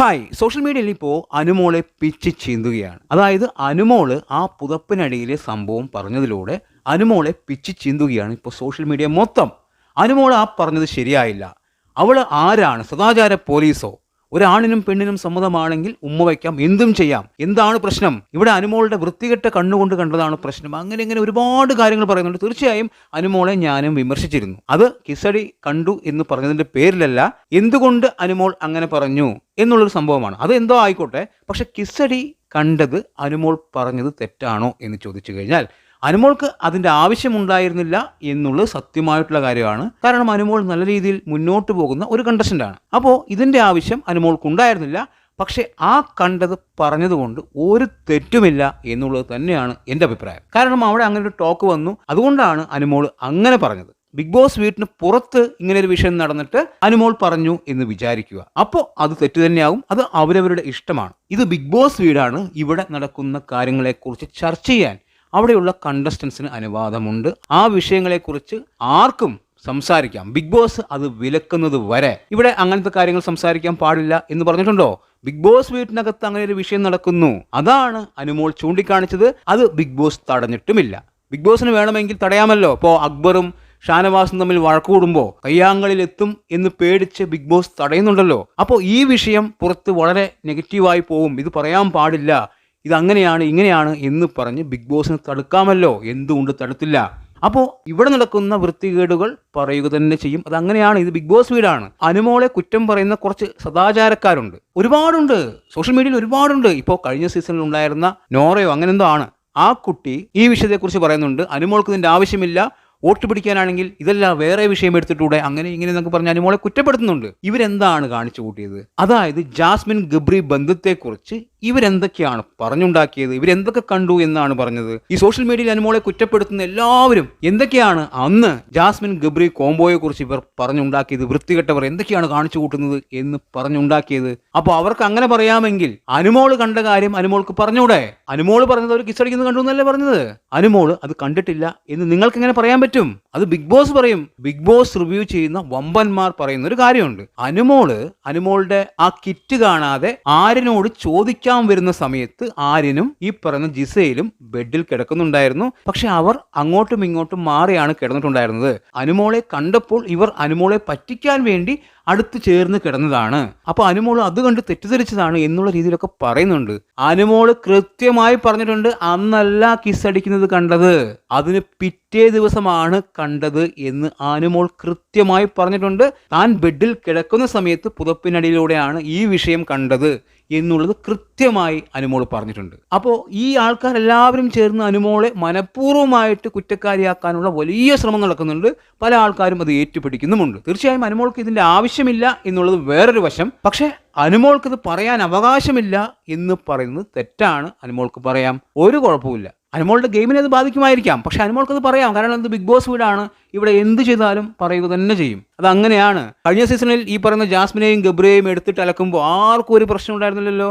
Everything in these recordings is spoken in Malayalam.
ഹായ്. സോഷ്യൽ മീഡിയയിൽ ഇപ്പോൾ അനുമോളെ പിച്ച് ചീന്തുകയാണ്. അതായത് അനുമോൾ ആ പുതപ്പിനടിയിലെ സംഭവം പറഞ്ഞതിലൂടെ അനുമോളെ പിച്ച് ചീന്തുകയാണ് ഇപ്പോൾ സോഷ്യൽ മീഡിയ മൊത്തം. അനുമോൾ ആ പറഞ്ഞത് ശരിയായില്ല. അവൾ ആരാണ്? സദാചാര പോലീസോ? ഒരാണിനും പെണ്ണിനും സമ്മതമാണെങ്കിൽ ഉമ്മ വയ്ക്കാം എന്തും ചെയ്യാം. എന്താണ് പ്രശ്നം? ഇവിടെ അനുമോളുടെ വൃത്തികെട്ട കണ്ണുകൊണ്ട് കണ്ടതാണ് പ്രശ്നം. അങ്ങനെ ഇങ്ങനെ ഒരുപാട് കാര്യങ്ങൾ പറയുന്നുണ്ട്. തീർച്ചയായും അനുമോളെ ഞാനും വിമർശിച്ചിരുന്നു. അത് കിസടി കണ്ടു എന്ന് പറഞ്ഞതിന്റെ പേരിലല്ല എന്തുകൊണ്ട് അനുമോൾ അങ്ങനെ പറഞ്ഞു എന്നുള്ളൊരു സംഭവമാണ്. അത് എന്തോ ആയിക്കോട്ടെ പക്ഷെ കിസടി കണ്ടത് അനുമോൾ പറഞ്ഞത് തെറ്റാണോ എന്ന് ചോദിച്ചു കഴിഞ്ഞാൽ അനുമോൾക്ക് അതിന്റെ ആവശ്യമുണ്ടായിരുന്നില്ല എന്നുള്ളത് സത്യമായിട്ടുള്ള കാര്യമാണ്. കാരണം അനുമോൾ നല്ല രീതിയിൽ മുന്നോട്ട് പോകുന്ന ഒരു കണ്ടസ്റ്റന്റാണ് അപ്പോൾ ഇതിന്റെ ആവശ്യം അനുമോൾക്കുണ്ടായിരുന്നില്ല. പക്ഷേ ആ കണ്ടത് പറഞ്ഞതുകൊണ്ട് ഒരു തെറ്റുമില്ല എന്നുള്ളത് തന്നെയാണ് എന്റെ അഭിപ്രായം. കാരണം അവിടെ അങ്ങനെ ഒരു ടോക്ക് വന്നു. അതുകൊണ്ടാണ് അനുമോൾ അങ്ങനെ പറഞ്ഞത്. ബിഗ് ബോസ് വീട്ടിന് പുറത്ത് ഇങ്ങനെ ഒരു വിഷയം നടന്നിട്ട് അനുമോൾ പറഞ്ഞു എന്ന് വിചാരിക്കുക. അപ്പോൾ അത് തെറ്റ് തന്നെയാവും. അത് അവരവരുടെ ഇഷ്ടമാണ്. ഇത് ബിഗ് ബോസ് വീടാണ്. ഇവിടെ നടക്കുന്ന കാര്യങ്ങളെക്കുറിച്ച് ചർച്ച ചെയ്യാൻ അവിടെയുള്ള കണ്ടസ്റ്റൻസിന് അനുവാദമുണ്ട്. ആ വിഷയങ്ങളെക്കുറിച്ച് ആർക്കും സംസാരിക്കാം. ബിഗ് ബോസ് അത് വിലക്കുന്നത് വരെ. ഇവിടെ അങ്ങനത്തെ കാര്യങ്ങൾ സംസാരിക്കാൻ പാടില്ല എന്ന് പറഞ്ഞിട്ടുണ്ടോ? ബിഗ് ബോസ് വീട്ടിനകത്ത് അങ്ങനെ ഒരു വിഷയം നടക്കുന്നു. അതാണ് അനുമോൾ ചൂണ്ടിക്കാണിച്ചത്. അത് ബിഗ് ബോസ് തടഞ്ഞിട്ടുമില്ല. ബിഗ് ബോസിന് വേണമെങ്കിൽ തടയാമല്ലോ. ഇപ്പോൾ അക്ബറും ഷാനവാസും തമ്മിൽ വഴക്കുകൂടുമ്പോൾ കയ്യാങ്കളിൽ എത്തും എന്ന് പേടിച്ച് ബിഗ് ബോസ് തടയുന്നുണ്ടല്ലോ. അപ്പോൾ ഈ വിഷയം പുറത്ത് വളരെ നെഗറ്റീവായി പോവും. ഇത് പറയാൻ പാടില്ല. ഇത് അങ്ങനെയാണ് ഇങ്ങനെയാണ് എന്ന് പറഞ്ഞ് ബിഗ് ബോസിന് തടുക്കാമല്ലോ. എന്തുകൊണ്ട് തടുത്തില്ല? അപ്പോൾ ഇവിടെ നടക്കുന്ന വൃത്തികേടുകൾ പറയുക തന്നെ ചെയ്യും. അത് അങ്ങനെയാണ് ഇത് ബിഗ് ബോസ് വീടാണ്. അനുമോളെ കുറ്റം പറയുന്ന കുറച്ച് സദാചാരക്കാരുണ്ട്. ഒരുപാടുണ്ട്. സോഷ്യൽ മീഡിയയിൽ ഒരുപാടുണ്ട്. ഇപ്പോൾ കഴിഞ്ഞ സീസണിൽ ഉണ്ടായിരുന്ന നോറയോ അങ്ങനെ എന്തോ ആണ്. ആ കുട്ടി ഈ വിഷയത്തെക്കുറിച്ച് പറയുന്നുണ്ട്. അനുമോൾക്ക് ഇതിന്റെ ആവശ്യമില്ല. വോട്ട് പിടിക്കാനാണെങ്കിൽ ഇതെല്ലാം വേറെ വിഷയം എടുത്തിട്ടൂടെ. അങ്ങനെ ഇങ്ങനെ എന്നൊക്കെ പറഞ്ഞ് അനുമോളെ കുറ്റപ്പെടുത്തുന്നുണ്ട്. ഇവരെന്താണ് കാണിച്ചു കൂട്ടിയത്? അതായത് ജാസ്മിൻ ഗബ്രി ബന്ധത്തെക്കുറിച്ച് ഇവരെന്തൊക്കെയാണ് പറഞ്ഞുണ്ടാക്കിയത്? ഇവരെന്തൊക്കെ കണ്ടു എന്നാണ് പറഞ്ഞത്? ഈ സോഷ്യൽ മീഡിയയിൽ അനുമോളെ കുറ്റപ്പെടുത്തുന്ന എല്ലാവരും എന്തൊക്കെയാണ് അന്ന് ജാസ്മിൻ ഗബ്രി കോംബോയെ കുറിച്ച് ഇവർ പറഞ്ഞുണ്ടാക്കിയത്? വൃത്തികെട്ടവർ എന്തൊക്കെയാണ് കാണിച്ചു കൂട്ടുന്നത് എന്ന് പറഞ്ഞുണ്ടാക്കിയത്? അപ്പോൾ അവർക്ക് അങ്ങനെ പറയാമെങ്കിൽ അനുമോൾ കണ്ട കാര്യം അനുമോൾക്ക് പറഞ്ഞൂടെ? അനുമോൾ പറഞ്ഞത് അവർ കിസടിക്കുന്നത് കണ്ടു എന്നല്ലേ പറഞ്ഞത്? അനുമോൾ അത് കണ്ടിട്ടില്ല എന്ന് നിങ്ങൾക്ക് എങ്ങനെ പറയാൻ പറ്റും? അത് ബിഗ് ബോസ് പറയും. ബിഗ് ബോസ് റിവ്യൂ ചെയ്യുന്ന വമ്പന്മാർ പറയുന്ന ഒരു കാര്യമുണ്ട്. അനുമോൾ അനുമോളുടെ ആ കിറ്റ് കാണാതെ ആരിനോട് ചോദിക്കാൻ വരുന്ന സമയത്ത് ആര്യനും ഈ പറയുന്ന ജിസയിലും ബെഡിൽ കിടക്കുന്നുണ്ടായിരുന്നു. പക്ഷെ അവർ അങ്ങോട്ടും ഇങ്ങോട്ടും മാറിയാണ് കിടന്നിട്ടുണ്ടായിരുന്നത്. അനുമോളെ കണ്ടപ്പോൾ ഇവർ അനുമോളെ പറ്റിക്കാൻ വേണ്ടി അടുത്ത് ചേർന്ന് കിടന്നതാണ്. അപ്പൊ അനുമോൾ അത് കണ്ട് തെറ്റിദ്ധരിച്ചതാണ് എന്നുള്ള രീതിയിലൊക്കെ പറയുന്നുണ്ട്. അനുമോൾ കൃത്യമായി പറഞ്ഞിട്ടുണ്ട് അന്നല്ല കിസ് അടിക്കുന്നത് കണ്ടത്. അതിന് പിറ്റേ ദിവസമാണ് കണ്ടത് എന്ന് അനുമോൾ കൃത്യമായി പറഞ്ഞിട്ടുണ്ട്. താൻ ബെഡിൽ കിടക്കുന്ന സമയത്ത് പുതപ്പിനടിയിലൂടെയാണ് ഈ വിഷയം കണ്ടത്. എന്നുള്ളത് കൃത്യമായി അനുമോൾ പറഞ്ഞിട്ടുണ്ട്. അപ്പോൾ ഈ ആൾക്കാരെല്ലാവരും ചേർന്ന് അനുമോളെ മനഃപൂർവമായിട്ട് കുറ്റക്കാരിയാക്കാനുള്ള വലിയ ശ്രമം നടക്കുന്നുണ്ട്. പല ആൾക്കാരും അത് ഏറ്റുപിടിക്കുന്നുമുണ്ട്. തീർച്ചയായും അനുമോൾക്ക് ഇതിന്റെ ആവശ്യമില്ല എന്നുള്ളത് വേറൊരു വശം. പക്ഷേ അനുമോൾക്ക് ഇത് പറയാൻ അവകാശമില്ല എന്ന് പറയുന്നത് തെറ്റാണ്. അനുമോൾക്ക് പറയാം ഒരു കുഴപ്പമില്ല അനുമോളുടെ ഗെയിമിനെ അത് ബാധിക്കുമായിരിക്കാം. പക്ഷെ അനുമോൾക്ക് അത് പറയാം. കാരണം ഇത് ബിഗ് ബോസ് വീടാണ്. ഇവിടെ എന്ത് ചെയ്താലും പറയുക തന്നെ ചെയ്യും. അത് അങ്ങനെയാണ് കഴിഞ്ഞ സീസണിൽ ഈ പറയുന്ന ജാസ്മിനെയും ഗബ്രിയെയും എടുത്തിട്ട് അലക്കുമ്പോൾ ആർക്കും ഒരു പ്രശ്നം ഉണ്ടായിരുന്നില്ലല്ലോ.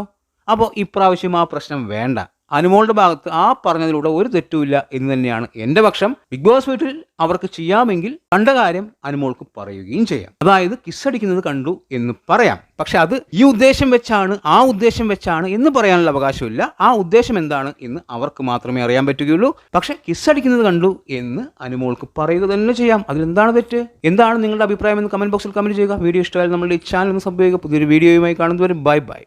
അപ്പോൾ ഇപ്രാവശ്യം ആ പ്രശ്നം വേണ്ട. അനുമോളുടെ ഭാഗത്ത് ആ പറഞ്ഞതിലൂടെ ഒരു തെറ്റുമില്ല എന്ന് തന്നെയാണ് എന്റെ പക്ഷം ബിഗ് ബോസ് വീട്ടിൽ അവർക്ക് ചെയ്യാമെങ്കിൽ കണ്ട കാര്യം അനുമോൾക്ക് പറയുകയും ചെയ്യാം. അതായത് കിസ്സടിക്കുന്നത് കണ്ടു എന്ന് പറയാം. പക്ഷെ അത് ഈ ഉദ്ദേശം വെച്ചാണ് ആ ഉദ്ദേശം വെച്ചാണ് എന്ന് പറയാനുള്ള അവകാശമില്ല. ആ ഉദ്ദേശം എന്താണ് എന്ന് അവർക്ക് മാത്രമേ അറിയാൻ പറ്റുകയുള്ളൂ. പക്ഷെ കിസ്സടിക്കുന്നത് കണ്ടു എന്ന് അനുമോൾക്ക് പറയുക തന്നെ ചെയ്യാം. അതിലെന്താണ് തെറ്റ്? എന്താണ് നിങ്ങളുടെ അഭിപ്രായം എന്ന് കമന്റ് ബോക്സിൽ കമന്റ് ചെയ്യുക. വീഡിയോ ഇഷ്ടമായാലും നമ്മളുടെ ഈ ചാനൽ ഒന്ന് സംഭവിക്കുക പുതിയൊരു വീഡിയോയുമായി കാണുന്നവരും ബൈ ബൈ.